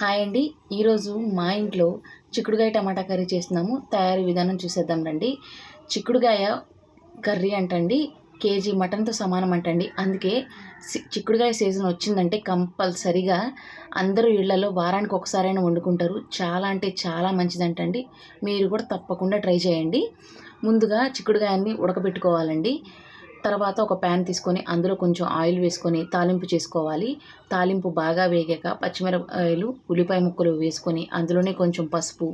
Hi అండి. ఈరోజు మా ఇంట్లో చిక్కుడుగాయ టమాటా కర్రీ చేస్తున్నాము. తయారీ విధానం చూసేద్దాం రండి. చిక్కుడుగాయ కర్రీ అంటండి కేజీ మటన్తో సమానం అంటండి. అందుకే సి- చిక్కుడుగాయ సీజన్ వచ్చిందంటే కంపల్సరిగా అందరూ ఇళ్ళలో వారానికి ఒకసారైనా వండుకుంటారు. చాలా అంటే చాలా మంచిదంటండి. మీరు కూడా తప్పకుండా ట్రై చేయండి. ముందుగా చిక్కుడుగాయన్ని ఉడకబెట్టుకోవాలండి. తర్వాత ఒక ప్యాన్ తీసుకొని అందులో కొంచెం ఆయిల్ వేసుకొని తాలింపు చేసుకోవాలి. తాలింపు బాగా వేగాక పచ్చిమిరపకాయలు ఉల్లిపాయ ముక్కలు వేసుకొని అందులోనే కొంచెం పసుపు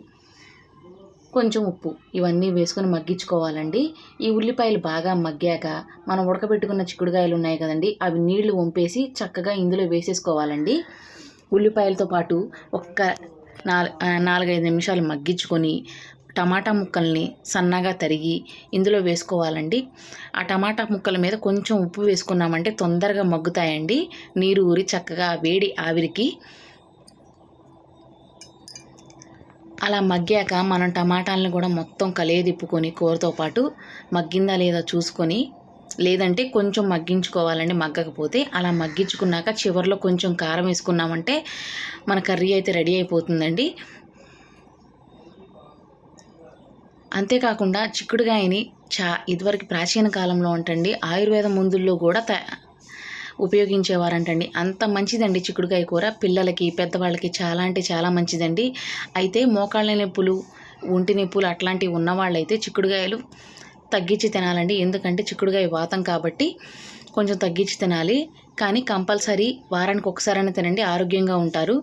కొంచెం ఉప్పు ఇవన్నీ వేసుకొని మగ్గించుకోవాలండి. ఈ ఉల్లిపాయలు బాగా మగ్గాక మనం ఉడకబెట్టుకున్న చిక్కుడుకాయలు ఉన్నాయి కదండి అవి నీళ్ళు వంపేసి చక్కగా ఇందులో వేసేసుకోవాలండి. ఉల్లిపాయలతో పాటు ఒక్క నాలుగైదు నిమిషాలు మగ్గించుకొని టమాటా ముక్కల్ని సన్నగా తరిగి ఇందులో వేసుకోవాలండి. ఆ టమాటా ముక్కల మీద కొంచెం ఉప్పు వేసుకున్నామంటే తొందరగా మగ్గుతాయండి. నీరు ఊరి చక్కగా వేడి ఆవిరికి. అలా మగ్గాక మనం టమాటాలను కూడా మొత్తం కలియదిప్పుకొని కూరతో పాటు మగ్గిందా లేదా చూసుకొని లేదంటే కొంచెం మగ్గించుకోవాలండి మగ్గకపోతే. అలా మగ్గించుకున్నాక చివరిలో కొంచెం కారం వేసుకున్నామంటే మన కర్రీ అయితే రెడీ అయిపోతుందండి. అంతేకాకుండా చిక్కుడుగాయని చా ఇదివరకు ప్రాచీన కాలంలో అంటండి ఆయుర్వేద మందుల్లో కూడా త ఉపయోగించేవారంటండి. అంత మంచిదండి చిక్కుడుకాయ కూర. పిల్లలకి పెద్దవాళ్ళకి చాలా అంటే చాలా మంచిదండి. అయితే మోకాళ్ళ నొప్పులు ఒంటి నొప్పులు అట్లాంటివి ఉన్నవాళ్ళైతే చిక్కుడుకాయలు తగ్గించి తినాలండి. ఎందుకంటే చిక్కుడుకాయ వాతం కాబట్టి కొంచెం తగ్గించి తినాలి. కానీ కంపల్సరీ వారానికి ఒకసారైనా తినండి ఆరోగ్యంగా ఉంటారు.